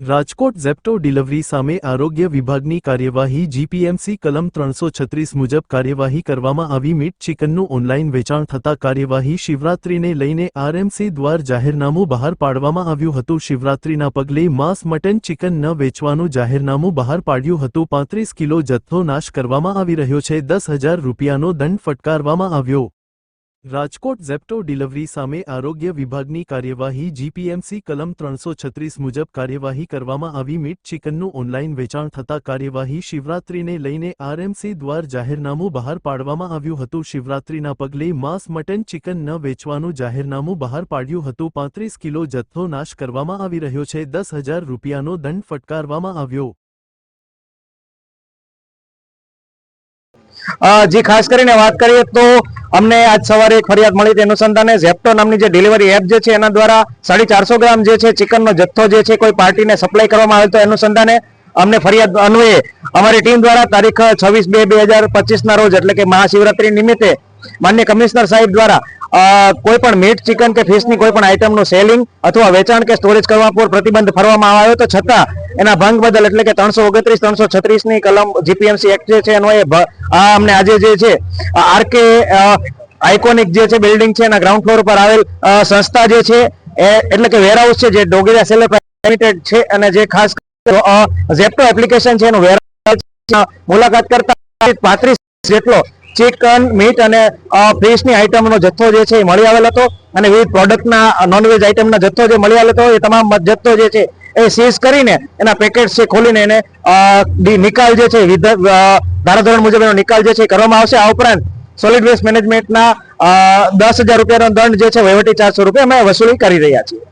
Rajkot Zepto delivery સામે આરોગ્ય વિભાગની કાર્યવાહી જીપીએમસી કલમ ત્રણસો છત્રીસ મુજબ કાર્યવાહી કરવામાં આવી. મીટ ચિકનનું ઓનલાઈન વેચાણ થતા કાર્યવાહી શિવરાત્રીને લઈને આરએમસી દ્વાર જાહેરનામું બહાર પાડવામાં આવ્યું હતું. શિવરાત્રીના પગલે માંસ મટન ચિકન ન વેચવાનું જાહેરનામું બહાર પાડ્યું હતું. પાંત્રીસ કિલો જથ્થો નાશ કરવામાં આવી રહ્યો છે. દસ હજાર રૂપિયાનો દંડ ફટકારવામાં આવ્યો. રાજકોટ ઝેપ્ટો ડિલિવરી સામે આરોગ્ય વિભાગની કાર્યવાહી જીપીએમસી કલમ ત્રણસો છત્રીસ મુજબ કાર્યવાહી કરવામાં આવી. મીટ ચિકનનું ઓનલાઈન વેચાણ થતા કાર્યવાહી શિવરાત્રીને લઈને આરએમસી દ્વાર જાહેરનામું બહાર પાડવામાં આવ્યું હતું. શિવરાત્રીના પગલે માંસ મટન ચિકન ન વેચવાનું જાહેરનામું બહાર પાડ્યું હતું. પાંત્રીસ કિલો જથ્થો નાશ કરવામાં આવી રહ્યો છે. દસ હજાર રૂપિયાનો દંડ ફટકારવામાં આવ્યો. જે ખાસ કરીને વાત કરીએ તો અમને આજ સવારે એક ફરિયાદ મળી હતી અનુસંધાને ઝેપ્ટો નામની જે ડિલિવરી એપ જે છે, એના દ્વારા સાડી ચારસો ગ્રામ જે છે, ચિકનનો જથ્થો જે છે, કોઈ પાર્ટીને સપ્લાય કરવામાં આવે તો અનુસંધાને અમને ફરિયાદ અન્વયે અમારી ટીમ દ્વારા તારીખ છવ્વીસ બે બે હજાર પચીસના રોજ એટલે કે મહાશિવરાત્રી નિમિત્તે માન્ય કમિશનર સાહેબ દ્વારા કોઈ પણ મીટ ચિકન કે ફિશની કોઈ પણ આઇટમનું સેલિંગ અથવા વેચાણ કે સ્ટોરેજ કરવા પર પ્રતિબંધ ફરવામાં આવ્યો તો છતાં, એના ભંગ બદલ એટલે કે ત્રણસો ઓગણત્રીસ ત્રણસો છત્રીસની કલમ જીપીએમસી એક્ટ જે છે એનો એ અમને આજે જે છે આરકે આઇકોનિક જે છે બિલ્ડિંગ છે એના ગ્રાઉન્ડ ફ્લોર પર આવેલ સંસ્થા જે છે એટલે કે વેરહાઉસ છે જે ડોગેરા સેલર લિમિટેડ છે અને જે ખાસ ઝેપ્ટો એપ્લિકેશન છે એનું વેરહાઉસ મુલાકાત કરતા પાંત્રીસ જેટલો ચિકન મીટ અને ફિશની આઇટમનો જથ્થો જે છે એ મળી આવેલ હતો. અને વિવિધ પ્રોડક્ટના નોનવેજ આઇટમના જથ્થો જે મળી આવેલો હતો, એ તમામ જથ્થો જે છે એ સીઝ કરીને એના પેકેટ છે ખોલીને એને નિકાલ જે છે ધારાધોરણ મુજબ એનો નિકાલ જે છે કરવામાં આવશે. આ ઉપરાંત સોલિડ વેસ્ટ મેનેજમેન્ટના દસ હજાર રૂપિયાનો દંડ જે છે વહીવટી ચારસો રૂપિયા અમે વસૂલી કરી રહ્યા છીએ.